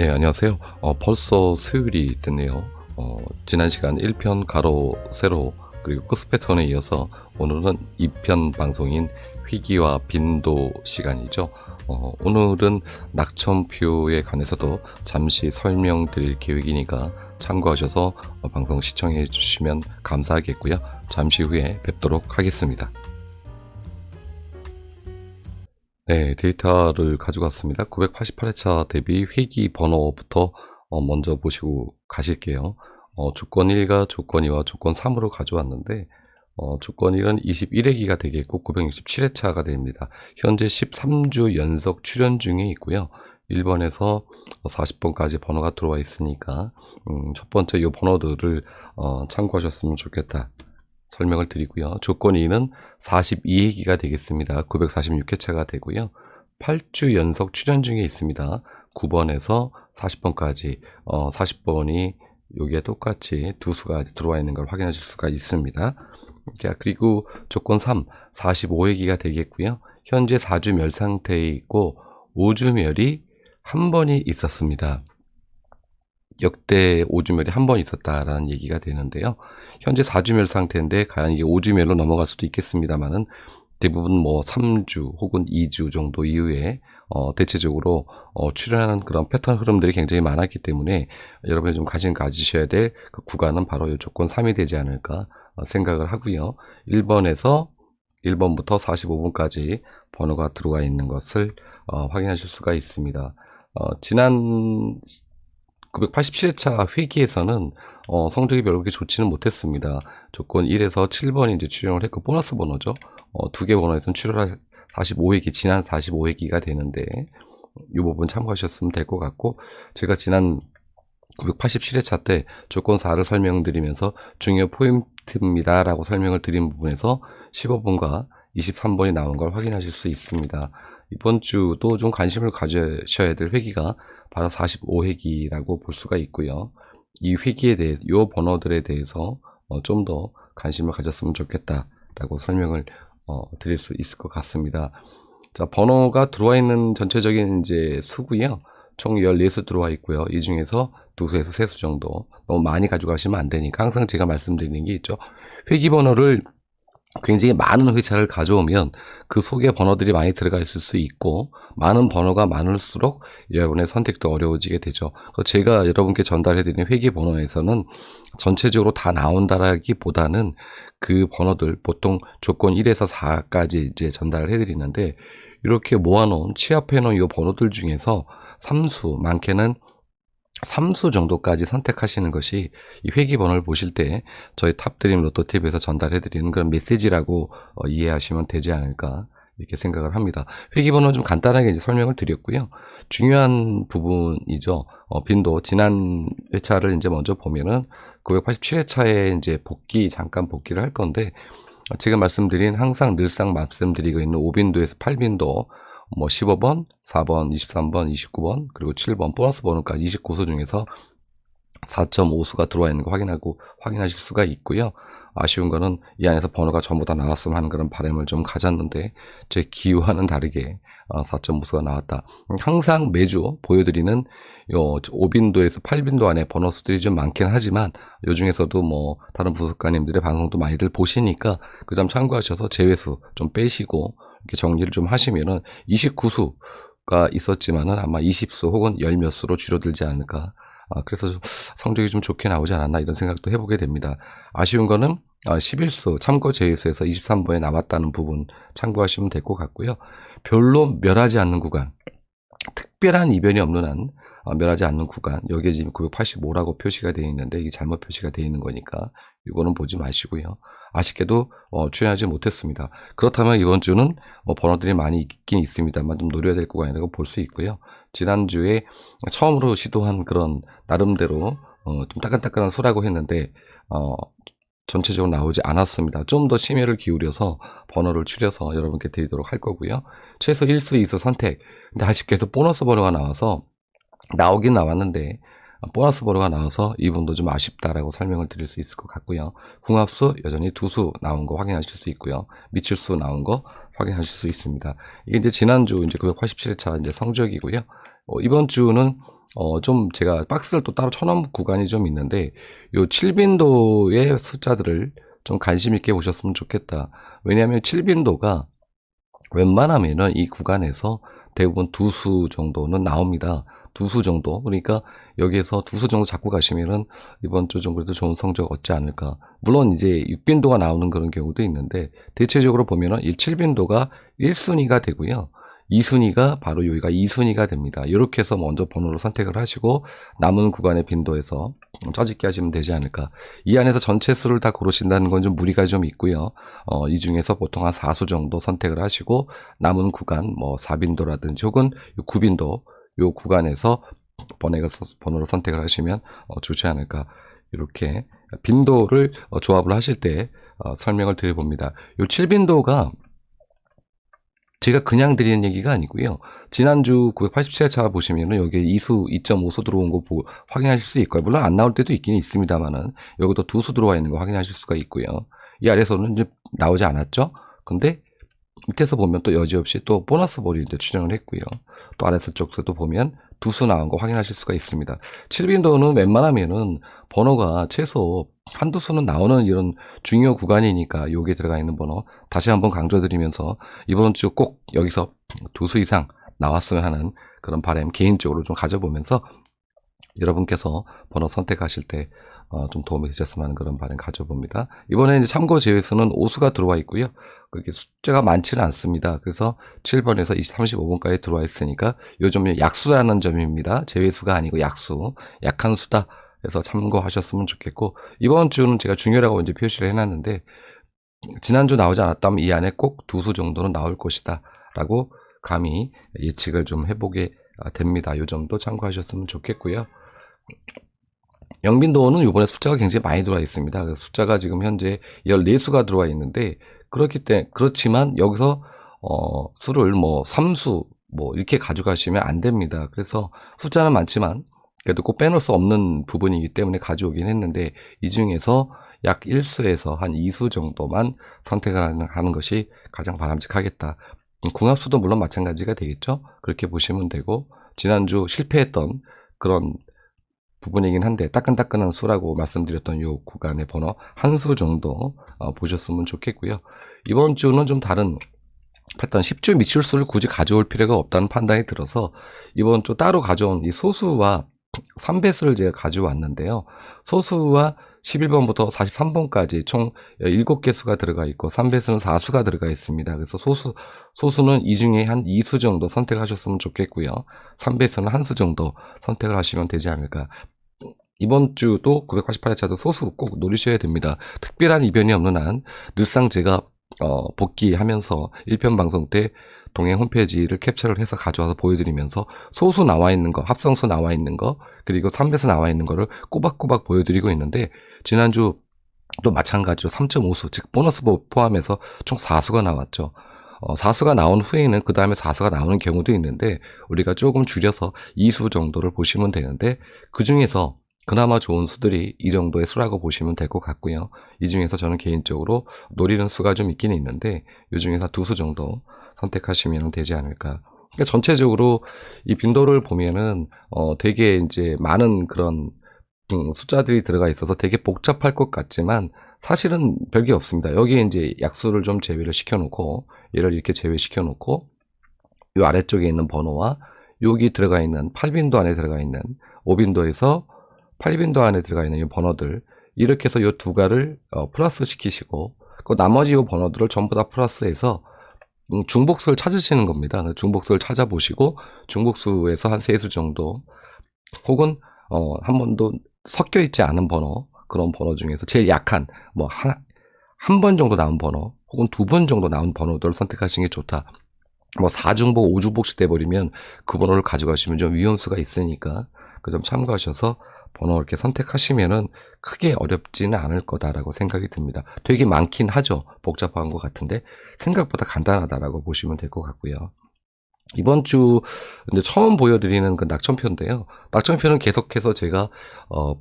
네, 안녕하세요. 어, 벌써 수요일이 됐네요. 어, 지난 시간 1편 가로, 세로, 그리고 코스 패턴에 이어서 오늘은 2편 방송인 위기와 빈도 시간이죠. 어, 오늘은 낙천표에 관해서도 잠시 설명드릴 계획이니까 참고하셔서 어, 방송 시청해 주시면 감사하겠고요. 잠시 후에 뵙도록 하겠습니다. 네, 데이터를 가져갔습니다. 988회차 대비 회기 번호부터 어, 먼저 보시고 가실게요. 어, 조건 1과 조건 2와 조건 3으로 가져왔는데 어, 조건 1은 21회기가 되겠고 967회차가 됩니다. 현재 13주 연속 출연 중에 있고요. 1번에서 40번까지 번호가 들어와 있으니까 음, 첫 번째 이 번호들을 어, 참고하셨으면 좋겠다. 설명을 드리고요. 조건 2는 42회기가 되겠습니다. 946회차가 되고요. 8주 연속 출연 중에 있습니다. 9번에서 40번까지 어, 40번이 여기에 똑같이 두 수가 들어와 있는 걸 확인하실 수가 있습니다. 자, 그리고 조건 3, 45회기가 되겠고요. 현재 4주 멸 상태에 있고 5주 멸이 한 번이 있었습니다. 역대 5주멸이 한 번 있었다라는 얘기가 되는데요. 현재 4주멸 상태인데 과연 이게 5주멸로 넘어갈 수도 있겠습니다만은 대부분 뭐 3주 혹은 2주 정도 이후에 어, 대체적으로 어, 출현하는 그런 패턴 흐름들이 굉장히 많았기 때문에 여러분이 좀 관심 가지셔야 될 그 구간은 바로 이 조건 3이 되지 않을까 어, 생각을 하고요. 1번에서 1번부터 45번까지 번호가 들어와 있는 것을 어, 확인하실 수가 있습니다. 어, 지난 987회차 회기에서는 어, 성적이 별로 그렇게 좋지는 못했습니다. 조건 1에서 7번이 이제 출연을 했고 보너스 번호죠. 어, 두개 번호에서는 출연할 45회기 지난 45회기가 되는데 이 부분 참고하셨으면 될 것 같고 제가 지난 987회차 때 조건 4를 설명드리면서 중요 포인트입니다 라고 설명을 드린 부분에서 15번과 23번이 나온 걸 확인하실 수 있습니다. 이번 주도 좀 관심을 가져셔야 될 회기가 바로 45회기라고 볼 수가 있고요. 이 회기에 대해 이 번호들에 대해서 어, 좀 더 관심을 가졌으면 좋겠다라고 설명을 어, 드릴 수 있을 것 같습니다. 자, 번호가 들어와 있는 전체적인 이제 수고요. 총 14수 들어와 있고요. 이 중에서 두수에서 세 수 정도 너무 많이 가져가시면 안 되니까 항상 제가 말씀드리는 게 있죠. 회기 번호를 굉장히 많은 회차를 가져오면 그 속에 번호들이 많이 들어가 있을 수 있고 많은 번호가 많을수록 여러분의 선택도 어려워지게 되죠. 제가 여러분께 전달해드리는 회계 번호에서는 전체적으로 다 나온다라기보다는 그 번호들 보통 조건 1에서 4까지 이제 전달을 해드리는데 이렇게 모아놓은 취합해놓은 이 번호들 중에서 3수 많게는 3수 정도까지 선택하시는 것이 이 회기 번호를 보실 때 저희 탑드림 로또팁에서 전달해드리는 그런 메시지라고 어, 이해하시면 되지 않을까 이렇게 생각을 합니다. 회기 번호는 좀 간단하게 이제 설명을 드렸고요. 중요한 부분이죠. 어, 빈도 지난 회차를 이제 먼저 보면은 987회차에 이제 복귀 잠깐 복귀를 할 건데 어, 지금 말씀드린 항상 늘상 말씀드리고 있는 5빈도에서 8빈도 뭐 15번, 4번, 23번, 29번, 그리고 7번 보너스 번호까지 29수 중에서 4.5수가 들어와 있는 거 확인하고 확인하실 수가 있고요. 아쉬운 거는 이 안에서 번호가 전부 다 나왔으면 하는 그런 바람을 좀 가졌는데 제 기호와는 다르게 4.5수가 나왔다. 항상 매주 보여드리는 요 5빈도에서 8빈도 안에 번호 수들이 좀 많긴 하지만 요 중에서도 뭐 다른 부속가님들의 방송도 많이들 보시니까 그 점 참고하셔서 제외수 좀 빼시고 이렇게 정리를 좀 하시면은 29수가 있었지만은 아마 20수 혹은 10몇 수로 줄어들지 않을까. 아, 그래서 좀 성적이 좀 좋게 나오지 않았나 이런 생각도 해보게 됩니다. 아쉬운 거는 아, 11수 참고 제외수에서 23번에 남았다는 부분 참고하시면 될 것 같고요. 별로 멸하지 않는 구간, 특별한 이변이 없는 한 어, 멸하지 않는 구간, 여기에 지금 985라고 표시가 되어 있는데 이게 잘못 표시가 되어 있는 거니까 이거는 보지 마시고요. 아쉽게도 어, 출연하지 못했습니다. 그렇다면 이번 주는 뭐 번호들이 많이 있긴 있습니다만 좀 노려야 될 구간이라고 볼 수 있고요. 지난주에 처음으로 시도한 그런 나름대로 어, 좀 따끈따끈한 수라고 했는데 어, 전체적으로 나오지 않았습니다. 좀 더 심혈을 기울여서 번호를 추려서 여러분께 드리도록 할 거고요. 최소 1수, 2수 선택. 근데 아쉽게도 보너스 번호가 나와서 나오긴 나왔는데 보너스 번호가 나와서 이 분도 좀 아쉽다라고 설명을 드릴 수 있을 것 같고요. 궁합수 여전히 두 수 나온 거 확인하실 수 있고요. 미칠수 나온 거 확인하실 수 있습니다. 이게 이제 지난주 이제 987회차 이제 성적이고요. 어, 이번 주는 어, 좀 제가 박스를 또 따로 쳐놓은 구간이 좀 있는데, 요 7빈도의 숫자들을 좀 관심 있게 보셨으면 좋겠다. 왜냐하면 7빈도가 웬만하면은 이 구간에서 대부분 두 수 정도는 나옵니다. 두 수 정도. 그러니까 여기에서 두 수 정도 잡고 가시면은 이번 주 정도도 좋은 성적 얻지 않을까. 물론 이제 6빈도가 나오는 그런 경우도 있는데 대체적으로 보면은 이 7빈도가 1순위가 되고요. 2순위가 바로 여기가 2순위가 됩니다. 이렇게 해서 먼저 번호를 선택을 하시고 남은 구간의 빈도에서 짜집기 하시면 되지 않을까. 이 안에서 전체 수를 다 고르신다는 건 좀 무리가 좀 있고요. 어, 이 중에서 보통 한 4수 정도 선택을 하시고 남은 구간 뭐 4빈도라든지 혹은 9빈도 요 구간에서 번호를, 선택을 하시면 어, 좋지 않을까. 이렇게 빈도를 어, 조합을 하실 때 어, 설명을 드려봅니다. 요 7빈도가 제가 그냥 드리는 얘기가 아니고요. 지난주 987차 보시면은 여기에 2수, 2.5수 들어온 거 보, 확인하실 수 있고요. 물론 안 나올 때도 있긴 있습니다만은 여기도 두 수 들어와 있는 거 확인하실 수가 있고요. 이 아래서는 이제 나오지 않았죠. 근데 밑에서 보면 또 여지없이 또 보너스 이제 출연을 했고요. 또 아래서 쪽에도 보면 두 수 나온 거 확인하실 수가 있습니다. 7빈도는 웬만하면은 번호가 최소 한두 수는 나오는 이런 중요 구간이니까 여기에 들어가 있는 번호 다시 한번 강조드리면서 이번 주 꼭 여기서 두 수 이상 나왔으면 하는 그런 바람 개인적으로 좀 가져보면서 여러분께서 번호 선택하실 때 어, 좀 도움이 되셨으면 하는 그런 바람 가져봅니다. 이번에 이제 참고 제외수는 5수가 들어와 있고요. 그렇게 숫자가 많지는 않습니다. 그래서 7번에서 20, 35번까지 들어와 있으니까 요즘 약수라는 점입니다. 제외수가 아니고 약수, 약한 수다. 그래서 참고하셨으면 좋겠고 이번 주는 제가 중요라고 이제 표시를 해놨는데 지난주 나오지 않았다면 이 안에 꼭 두 수 정도는 나올 것이다 라고 감히 예측을 좀 해보게 됩니다. 요 점도 참고하셨으면 좋겠고요. 영빈도는 이번에 숫자가 굉장히 많이 들어와 있습니다. 숫자가 지금 현재 14수가 들어와 있는데 그렇기 때문에 그렇지만 여기서 어, 수를 뭐 3수 뭐 이렇게 가져가시면 안 됩니다. 그래서 숫자는 많지만 그래도 꼭 빼놓을 수 없는 부분이기 때문에 가져오긴 했는데 이 중에서 약 1수에서 한 2수 정도만 선택을 하는, 하는 것이 가장 바람직하겠다. 궁합수도 물론 마찬가지가 되겠죠. 그렇게 보시면 되고 지난주 실패했던 그런 부분이긴 한데 따끈따끈한 수라고 말씀드렸던 요 구간의 번호 한 수 정도 어, 보셨으면 좋겠고요. 이번 주는 좀 다른 패턴 10주 미출수를 굳이 가져올 필요가 없다는 판단이 들어서 이번 주 따로 가져온 이 소수와 3배수를 제가 가져왔는데요. 소수와 11번부터 43번까지 총 7개 수가 들어가 있고 3배수는 4수가 들어가 있습니다. 그래서 소수, 소수는 이 중에 한 2수 정도 선택하셨으면 좋겠고요. 3배수는 한 수 정도 선택을 하시면 되지 않을까. 이번 주도 988회차도 소수 꼭 노리셔야 됩니다. 특별한 이변이 없는 한 늘상 제가 어, 복귀하면서 1편 방송 때 동행 홈페이지를 캡처를 해서 가져와서 보여드리면서 소수 나와 있는 거, 합성수 나와 있는 거, 그리고 3배수 나와 있는 거를 꼬박꼬박 보여드리고 있는데 지난주 또 마찬가지로 3.5수, 즉 보너스 포함해서 총 4수가 나왔죠. 어, 4수가 나온 후에는 그 다음에 4수가 나오는 경우도 있는데 우리가 조금 줄여서 2수 정도를 보시면 되는데 그 중에서 그나마 좋은 수들이 이 정도의 수라고 보시면 될 것 같고요. 이 중에서 저는 개인적으로 노리는 수가 좀 있긴 있는데 이 중에서 두 수 정도 선택하시면 되지 않을까. 그러니까 전체적으로 이 빈도를 보면은 어 되게 이제 많은 그런 음, 숫자들이 들어가 있어서 되게 복잡할 것 같지만 사실은 별게 없습니다. 여기에 이제 약수를 좀 제외를 시켜놓고 얘를 이렇게 제외시켜 놓고 이 아래쪽에 있는 번호와 여기 들어가 있는 8빈도 안에 들어가 있는 5빈도에서 8빈도 안에 들어가 있는 이 번호들 이렇게 해서 이 두 가를 어, 플러스 시키시고 그 나머지 이 번호들을 전부 다 플러스해서 음, 중복수를 찾으시는 겁니다. 중복수를 찾아보시고 중복수에서 한 세 수 정도 혹은 어, 한 번도 섞여 있지 않은 번호 그런 번호 중에서 제일 약한 뭐한번 정도 나온 번호 혹은 두 번 정도 나온 번호들을 선택하시는 게 좋다. 뭐 4중복, 5중복씩 돼버리면 그 번호를 가져가시면 좀 위험수가 있으니까 그점 참고하셔서 번호 이렇게 선택하시면은 크게 어렵지는 않을 거다라고 생각이 듭니다. 되게 많긴 하죠. 복잡한 것 같은데 생각보다 간단하다라고 보시면 될 것 같고요. 이번 주 이제 처음 보여드리는 그 낙천표인데요. 낙천표는 계속해서 제가 어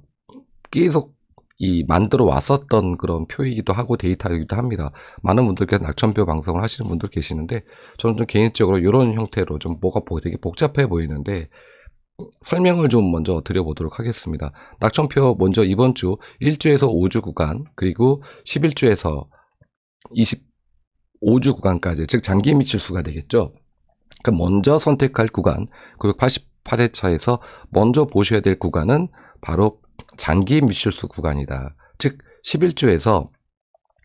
계속 이 만들어 왔었던 그런 표이기도 하고 데이터이기도 합니다. 많은 분들께서 낙천표 방송을 하시는 분들 계시는데 저는 좀 개인적으로 이런 형태로 좀 뭐가 되게 복잡해 보이는데 설명을 좀 먼저 드려보도록 하겠습니다. 낙천표 먼저 이번 주 1주에서 5주 구간, 그리고 11주에서 25주 구간까지, 즉 장기 미칠수가 되겠죠. 그 먼저 선택할 구간, 988회차에서 먼저 보셔야 될 구간은 바로 장기 미칠수 구간이다. 즉 11주에서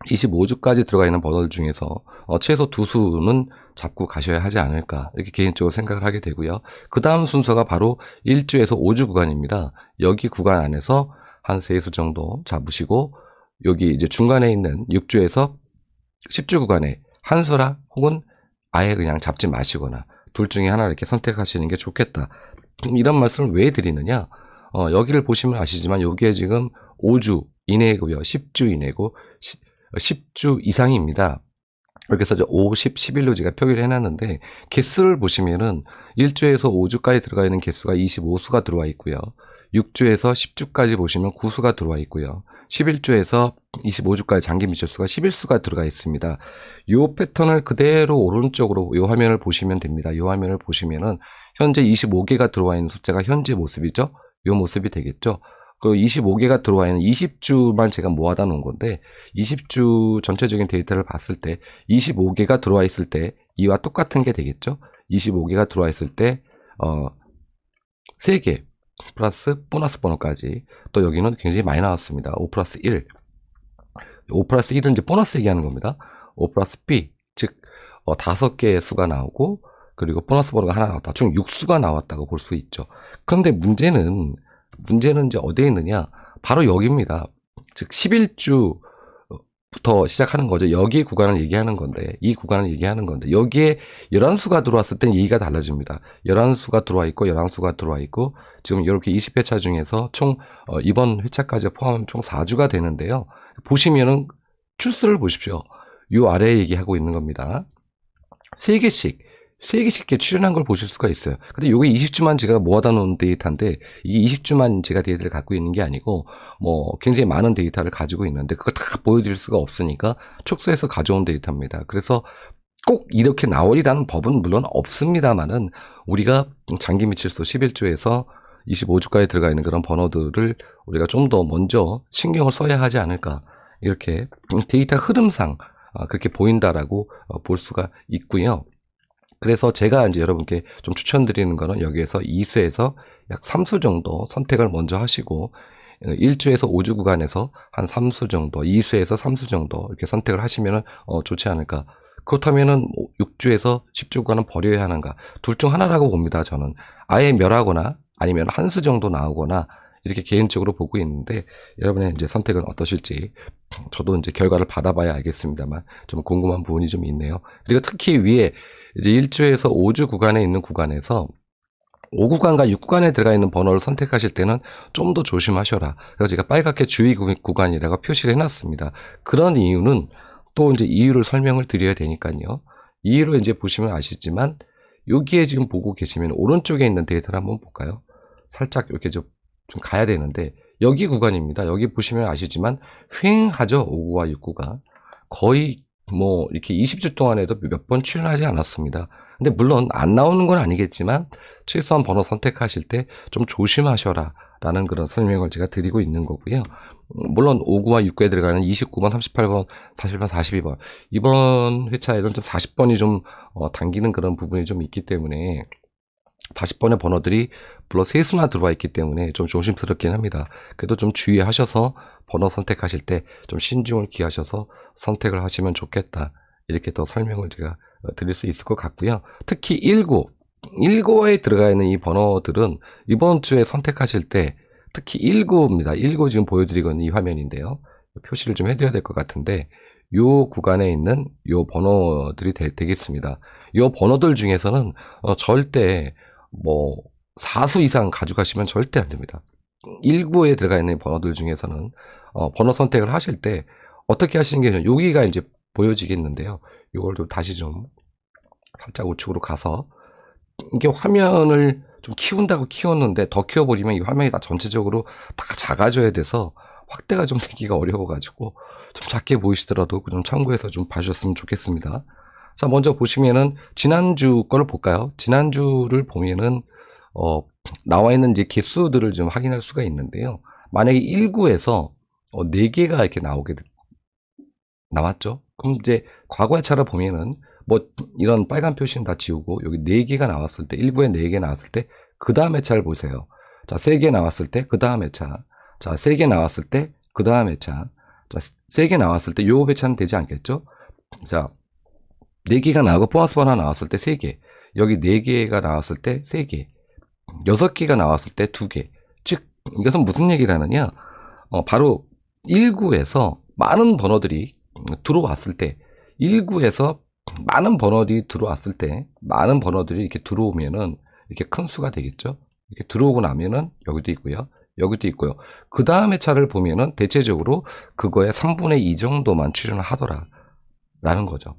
25주까지 들어가 있는 버들 중에서 어, 최소 두 수는 잡고 가셔야 하지 않을까 이렇게 개인적으로 생각을 하게 되고요. 그 다음 순서가 바로 1주에서 5주 구간입니다. 여기 구간 안에서 한 세 수 정도 잡으시고 여기 이제 중간에 있는 6주에서 10주 구간에 한 수라 혹은 아예 그냥 잡지 마시거나 둘 중에 하나 이렇게 선택하시는 게 좋겠다. 이런 말씀을 왜 드리느냐? 어, 여기를 보시면 아시지만 여기에 지금 5주 이내고요. 10주 이내고 10 주 이상입니다. 여기서 이제 50, 11로 제가 표기를 해놨는데 개수를 보시면은 1주에서 5주까지 들어가 있는 개수가 25수가 들어와 있고요. 6주에서 10주까지 보시면 9수가 들어와 있고요. 11주에서 25주까지 장기 미철수가 11수가 들어가 있습니다. 이 패턴을 그대로 오른쪽으로 이 화면을 보시면 됩니다. 이 화면을 보시면은 현재 25개가 들어와 있는 숫자가 현재 모습이죠. 이 모습이 되겠죠. 그 25개가 들어와 있는 20주만 제가 모아다 놓은 건데 20주 전체적인 데이터를 봤을 때 25개가 들어와 있을 때 이와 똑같은 게 되겠죠. 25개가 들어와 있을 때 어, 3개 플러스 보너스 번호까지 또 여기는 굉장히 많이 나왔습니다. 5 플러스 1 5 플러스 1은 이제 보너스 얘기하는 겁니다. 5 플러스 B 즉 어, 5개의 수가 나오고 그리고 보너스 번호가 하나 나왔다. 총 6수가 나왔다고 볼 수 있죠. 그런데 문제는 문제는 이제 어디에 있느냐? 바로 여기입니다. 즉 11주부터 시작하는 거죠. 여기 구간을 얘기하는 건데 이 구간을 얘기하는 건데 여기에 11수가 들어왔을 땐 얘기가 달라집니다. 11수가 들어와 있고 11수가 들어와 있고 지금 이렇게 20회차 중에서 총 어, 이번 회차까지 포함하면 총 4주가 되는데요. 보시면은 출수를 보십시오. 요 아래에 얘기하고 있는 겁니다. 3개씩 3개씩 출연한 걸 보실 수가 있어요. 근데 요게 20주만 제가 모아다 놓은 데이터인데 이게 20주만 제가 데이터를 갖고 있는 게 아니고 뭐 굉장히 많은 데이터를 가지고 있는데 그걸 다 보여드릴 수가 없으니까 축소해서 가져온 데이터입니다. 그래서 꼭 이렇게 나오리라는 법은 물론 없습니다만은 우리가 장기 미칠수 11주에서 25주까지 들어가 있는 그런 번호들을 우리가 좀 더 먼저 신경을 써야 하지 않을까 이렇게 데이터 흐름상 아, 그렇게 보인다라고 어, 볼 수가 있고요. 그래서 제가 이제 여러분께 좀 추천드리는 거는 여기에서 2수에서 약 3수 정도 선택을 먼저 하시고 1주에서 5주 구간에서 한 3수 정도, 2수에서 3수 정도 이렇게 선택을 하시면 어, 좋지 않을까. 그렇다면은 6주에서 10주 구간은 버려야 하는가. 둘 중 하나라고 봅니다, 저는. 아예 멸하거나 아니면 한 수 정도 나오거나 이렇게 개인적으로 보고 있는데 여러분의 이제 선택은 어떠실지 저도 이제 결과를 받아봐야 알겠습니다만 좀 궁금한 부분이 좀 있네요. 그리고 특히 위에 이제 1주에서 5주 구간에 있는 구간에서 5구간과 6구간에 들어가 있는 번호를 선택하실 때는 좀 더 조심하셔라. 그래서 제가 빨갛게 주의 구간이라고 표시를 해놨습니다. 그런 이유는 또 이제 이유를 설명을 드려야 되니까요. 이유를 이제 보시면 아시지만 여기에 지금 보고 계시면 오른쪽에 있는 데이터를 한번 볼까요? 살짝 이렇게 좀, 좀 가야 되는데 여기 구간입니다. 여기 보시면 아시지만 휑하죠. 5구와 6구가 거의 뭐 이렇게 20주 동안에도 몇 번 출연하지 않았습니다. 근데 물론 안 나오는 건 아니겠지만 최소한 번호 선택하실 때 좀 조심하셔라 라는 그런 설명을 제가 드리고 있는 거고요. 물론 5구와 6구에 들어가는 29번, 38번, 41번, 42번 이번 회차에는 좀 40번이 좀 어, 당기는 그런 부분이 좀 있기 때문에 40번의 번호들이 물론 세수나 들어와 있기 때문에 좀 조심스럽긴 합니다. 그래도 좀 주의하셔서 번호 선택하실 때 좀 신중을 기하셔서 선택을 하시면 좋겠다. 이렇게 또 설명을 제가 어, 드릴 수 있을 것 같고요. 특히 19, 19에 들어가 있는 이 번호들은 이번 주에 선택하실 때 특히 19입니다. 19 지금 보여드리고 있는 이 화면인데요. 표시를 좀 해드려야 될 것 같은데 요 구간에 있는 요 번호들이 되, 겠습니다요 번호들 중에서는 어, 절대 뭐 4수 이상 가져가시면 절대 안 됩니다. 19에 들어가 있는 번호들 중에서는 어, 번호 선택을 하실 때 어떻게 하시는 게 여기가 이제 보여지겠는데요. 이걸 좀 다시 좀 살짝 우측으로 가서 이게 화면을 좀 키운다고 키웠는데 더 키워버리면 이 화면이 다 전체적으로 다 작아져야 돼서 확대가 좀 되기가 어려워가지고 좀 작게 보이시더라도 좀 참고해서 좀 봐주셨으면 좋겠습니다. 자, 먼저 보시면은 지난주 거를 볼까요? 지난주를 보면은 어, 나와 있는 이제 개수들을 좀 확인할 수가 있는데요. 만약에 1구에서 4개가 이렇게 나오게 되- 나왔죠. 그럼 이제 과거의 차를 보면은 뭐 이런 빨간 표시는 다 지우고 여기 4개가 나왔을 때 1구에 4개 나왔을 때 그 다음에 차를 보세요. 자, 3개 나왔을 때 그 다음에 차. 자, 3개 나왔을 때 그 다음에 차. 자, 3개 나왔을 때요 배차는 되지 않겠죠? 자, 4개가 나오고 보너스 번 하나 나왔을 때 3개. 여기 4개가 나왔을 때 3개. 6개가 나왔을 때 2개. 즉, 이것은 무슨 얘기를 하느냐? 어, 바로 1구에서 많은 번호들이 들어왔을 때, 1구에서 많은 번호들이 들어왔을 때, 많은 번호들이 이렇게 들어오면은 이렇게 큰 수가 되겠죠? 이렇게 들어오고 나면은 여기도 있고요. 여기도 있고요. 그 다음에 차를 보면은 대체적으로 그거의 3분의 2 정도만 출연을 하더라. 라는 거죠.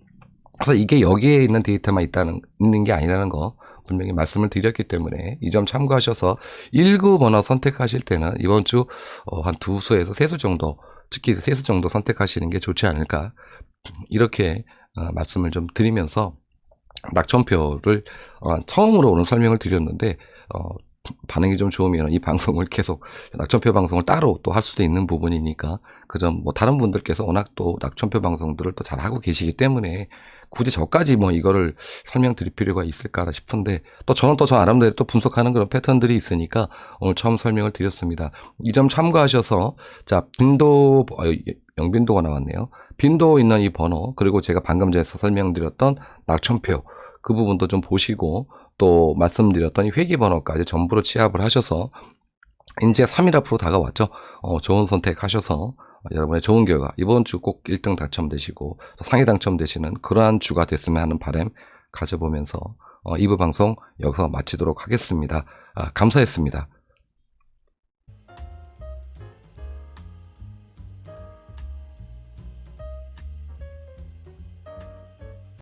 그래서 이게 여기에 있는 데이터만 있다는, 있는 게 아니라는 거 분명히 말씀을 드렸기 때문에 이 점 참고하셔서 1구 번호 선택하실 때는 이번 주 어, 한두 수에서 세 수 정도, 특히 세 수 정도 선택하시는 게 좋지 않을까. 이렇게 어, 말씀을 좀 드리면서 낙천표를 어, 처음으로 오늘 설명을 드렸는데 어, 반응이 좀 좋으면 이 방송을 계속 낙천표 방송을 따로 또 할 수도 있는 부분이니까 그 점 뭐 다른 분들께서 워낙 또 낙천표 방송들을 또 잘 하고 계시기 때문에 굳이 저까지 뭐 이거를 설명드릴 필요가 있을까 싶은데 또 저는 또 저 나름대로 또 분석하는 그런 패턴들이 있으니까 오늘 처음 설명을 드렸습니다. 이 점 참고하셔서 자 빈도 어, 영빈도가 나왔네요. 빈도 있는 이 번호 그리고 제가 방금 전에 설명드렸던 낙천표 그 부분도 좀 보시고 또 말씀드렸던 이 회기 번호까지 전부로 취합을 하셔서 이제 3일 앞으로 다가왔죠. 어, 좋은 선택하셔서 어, 여러분의 좋은 결과 이번 주 꼭 1등 당첨되시고 또 상위 당첨되시는 그러한 주가 됐으면 하는 바람 가져보면서 어, 2부 방송 여기서 마치도록 하겠습니다. 아, 감사했습니다.